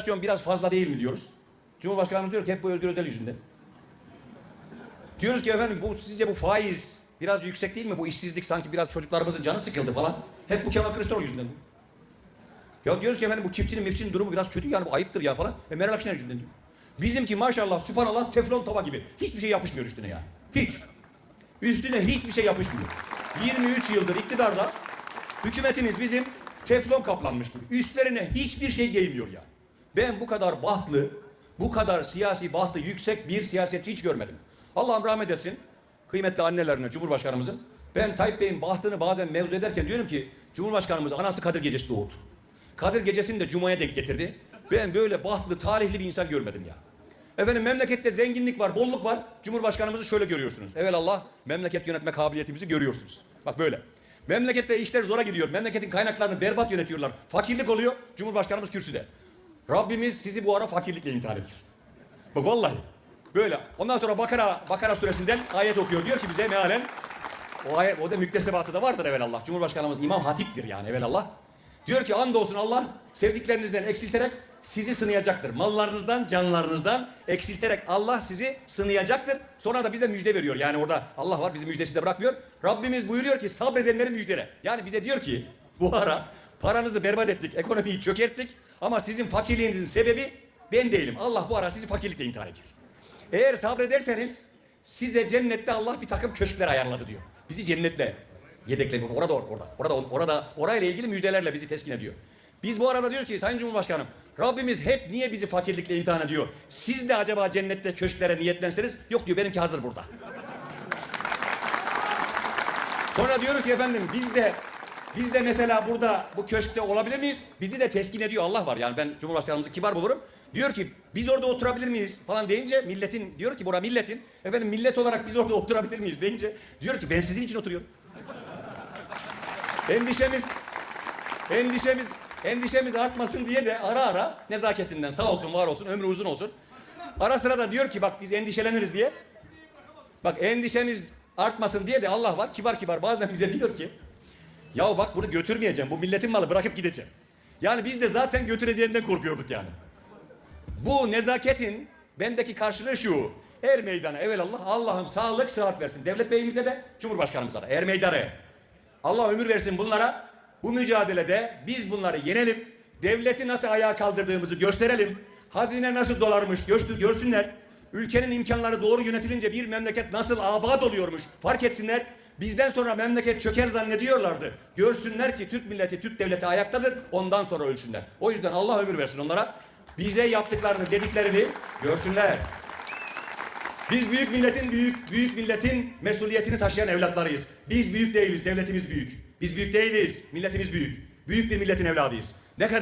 enflasyon biraz fazla değil mi diyoruz. Cumhurbaşkanımız diyor ki hep bu Özgür Özel yüzünden. Diyoruz ki efendim bu sizce bu faiz biraz yüksek değil mi? Bu işsizlik sanki biraz çocuklarımızın canı sıkıldı falan. Hep bu Kemal Kılıçdaroğlu yüzünden. Ya diyoruz ki efendim bu çiftçinin mifçinin durumu biraz kötü yani bu ayıptır ya falan. E Meral Akşener yüzünden diyor. Bizimki maşallah subhanallah teflon tava gibi. Hiçbir şey yapışmıyor üstüne yani. Hiç. Üstüne hiçbir şey yapışmıyor. 23 yıldır iktidarda hükümetimiz bizim teflon kaplanmış gibi. Üstlerine hiçbir şey giymiyor yani. Ben bu kadar bahtlı, bu kadar siyasi bahtı yüksek bir siyasetçi hiç görmedim. Allah'ım rahmet etsin. Kıymetli annelerine, Cumhurbaşkanımızın. Ben Tayyip Bey'in bahtını bazen mevzu ederken diyorum ki Cumhurbaşkanımız anası Kadir Gecesi doğdu. Kadir Gecesi'ni de Cuma'ya denk getirdi. Ben böyle bahtlı, talihli bir insan görmedim ya. Efendim memlekette zenginlik var, bolluk var. Cumhurbaşkanımızı şöyle görüyorsunuz. Evelallah memleket yönetme kabiliyetimizi görüyorsunuz. Bak böyle. Memlekette işler zora gidiyor. Memleketin kaynaklarını berbat yönetiyorlar. Fakirlik oluyor. Cumhurbaşkanımız kürsüde. Rabbimiz sizi bu ara fakirlikle imtihan ediyor. Bak vallahi. Böyle. Ondan sonra Bakara, Bakara suresinden ayet okuyor. Diyor ki bize mealen o ayet, o da müktesebatı da vardır evelallah. Cumhurbaşkanımız İmam Hatip'tir yani evelallah. Diyor ki andolsun Allah sevdiklerinizden eksilterek sizi sınayacaktır. Mallarınızdan, canlarınızdan eksilterek Allah sizi sınayacaktır. Sonra da bize müjde veriyor. Yani orada Allah var bizi müjdesi de bırakmıyor. Rabbimiz buyuruyor ki sabredenleri müjdele. Yani bize diyor ki bu ara paranızı berbat ettik, ekonomiyi çökerttik ama sizin fakirliğinizin sebebi ben değilim. Allah bu ara sizi fakirlikle imtihan ediyor. Eğer sabrederseniz size cennette Allah bir takım köşkler ayarladı diyor. Bizi cennetle yedekle orada orada orada orada orayla ilgili müjdelerle bizi teskin ediyor. Biz bu arada diyor ki Sayın Cumhurbaşkanım Rabbimiz hep niye bizi fakirlikle imtihan ediyor? Siz de acaba cennette köşklere niyetlenseniz yok diyor benimki hazır burada. Sonra diyoruz ki efendim biz de biz de mesela burada bu köşkte olabilir miyiz? Bizi de teskin ediyor Allah var. Yani ben Cumhurbaşkanımızı kibar bulurum. Diyor ki biz orada oturabilir miyiz falan deyince milletin diyor ki bura milletin efendim millet olarak biz orada oturabilir miyiz deyince diyor ki ben sizin için oturuyorum. Endişemiz endişemiz endişemiz artmasın diye de ara ara nezaketinden sağ olsun var olsun ömrü uzun olsun. Ara sıra da diyor ki bak biz endişeleniriz diye. Bak endişeniz artmasın diye de Allah var kibar kibar bazen bize diyor ki ya bak bunu götürmeyeceğim bu milletin malı bırakıp gideceğim. Yani biz de zaten götüreceğinden korkuyorduk yani. Bu nezaketin bendeki karşılığı şu. Er meydana evelallah Allah'ım sağlık sıhhat versin. Devlet beyimize de Cumhurbaşkanımıza da. Er meydana. Allah ömür versin bunlara. Bu mücadelede biz bunları yenelim. Devleti nasıl ayağa kaldırdığımızı gösterelim. Hazine nasıl dolarmış görsün- görsünler. Ülkenin imkanları doğru yönetilince bir memleket nasıl abat oluyormuş fark etsinler. Bizden sonra memleket çöker zannediyorlardı. Görsünler ki Türk milleti, Türk devleti ayaktadır. Ondan sonra ölsünler. O yüzden Allah ömür versin onlara. Bize yaptıklarını, dediklerini görsünler. Biz büyük milletin büyük büyük milletin mesuliyetini taşıyan evlatlarıyız. Biz büyük değiliz, devletimiz büyük. Biz büyük değiliz, milletimiz büyük. Büyük bir milletin evladıyız. Ne kadar